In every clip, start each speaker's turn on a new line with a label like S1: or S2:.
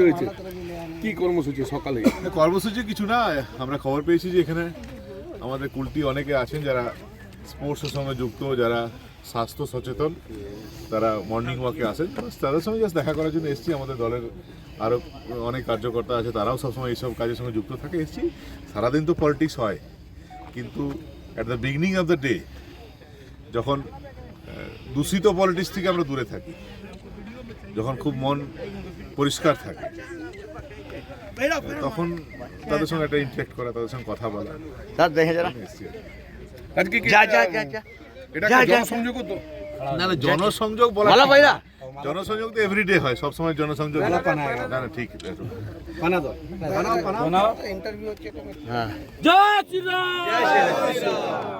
S1: রয়েছে। কি কর্মসূচি সকালে?
S2: কর্মসূচি কিছু না আমরা খবর পেয়েছি যে এখানে আমাদের কুলটি অনেকে আছেন যারা স্পোর্টসের সঙ্গে যুক্ত যারা স্বাস্থ্য সচেতন তারা মর্নিং ওয়াকে আসেন। তাদের সঙ্গে জাস্ট দেখা করার জন্য এসেছি। আমাদের দলের আরও অনেক কার্যকর্তা আছে তারাও সবসময় এইসব কাজের সঙ্গে যুক্ত থাকে। এসেছি। সারাদিন তো পলিটিক্স হয়। কিন্তু at the beginning of the day যখন দূষিত পলিটিক্স থেকে আমরা দূরে থাকি যখন খুব মন পরিষ্কার থাকে। তখন তাদের সঙ্গে একটা ইনফেক্ট করা তাদের সঙ্গে কথা বলা।
S3: স্যার দেখে যারা
S1: আজকে কি।
S3: যা যা যা যা।
S1: এটা কি জনসংযোগ তো।
S2: না না জনসংযোগ বলা
S3: ভালো ভাইরা।
S2: জনসংযোগ তো এভরিডে হয় সব সময় জনসংযোগ না না ঠিক।
S3: হ্যাঁ।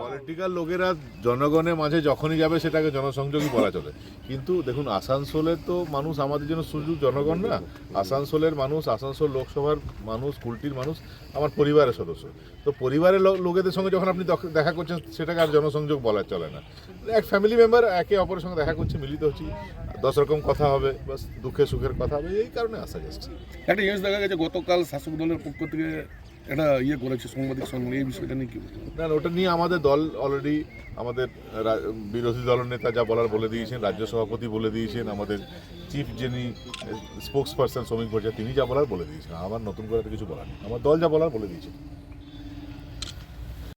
S2: পলিটিক্যাল লোকেরা জনগণের মাঝে যখনই যাবে সেটাকে জনসংযোগই বলা চলে। কিন্তু দেখুন আসানসোলের তো মানুষ আমাদের জন্য শুধু জনগণ না। আসানসোলের মানুষ আসানসোল লোকসভার মানুষ কুলটির মানুষ আমার পরিবারের সদস্য। তো পরিবারের লোকেদের সঙ্গে যখন আপনি দেখা করছেন সেটাকে আর জনসংযোগ বলা চলে না। এক ফ্যামিলি মেম্বার একে অপরের সঙ্গে দেখা করছে মিলিত হচ্ছি। দশ রকম কথা হবে বাস দুঃখে সুখের কথা হবে এই কারণে আসা যাচ্ছে
S1: একটা জিনিস দেখা গেছে গতকাল শাসক দলের পক্ষ থেকে এটা ইয়ে করেছে সাংবাদিক সম্মেলন এই বিষয়টা নিয়ে কি
S2: না ওটা নিয়ে আমাদের দল অলরেডি আমাদের বিরোধী দলের নেতা যা বলার বলে দিয়েছেন রাজ্য সভাপতি বলে দিয়েছেন আমাদের চিফ যিনি স্পোক্স পার্সন শ্রমিক পর্যায়ে তিনি যা বলার বলে দিয়েছেন। আমার নতুন করে কিছু বলার নেই। আমার দল যা বলার বলে দিয়েছেন